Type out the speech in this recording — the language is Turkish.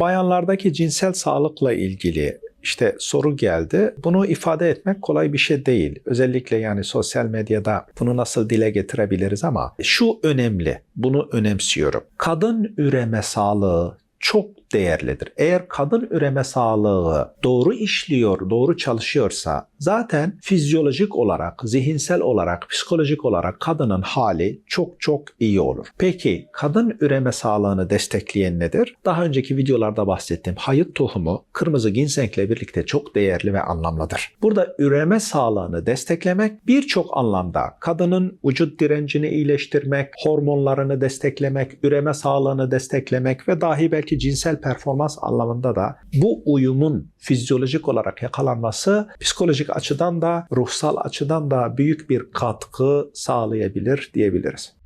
bayanlardaki cinsel sağlıkla ilgili işte soru geldi. Bunu ifade etmek kolay bir şey değil. Özellikle yani sosyal medyada bunu nasıl dile getirebiliriz ama şu önemli. Bunu önemsiyorum. Kadın üreme sağlığı çok değerlidir. Eğer kadın üreme sağlığı doğru işliyor, doğru çalışıyorsa zaten fizyolojik olarak, zihinsel olarak, psikolojik olarak kadının hali çok çok iyi olur. Peki kadın üreme sağlığını destekleyen nedir? Daha önceki videolarda bahsettiğim hayıt tohumu kırmızı ginsenkle birlikte çok değerli ve anlamlıdır. Burada üreme sağlığını desteklemek birçok anlamda kadının vücut direncini iyileştirmek, hormonlarını desteklemek, üreme sağlığını desteklemek ve dahi belki cinsel performans anlamında da bu uyumun fizyolojik olarak yakalanması psikolojik açıdan da ruhsal açıdan da büyük bir katkı sağlayabilir diyebiliriz.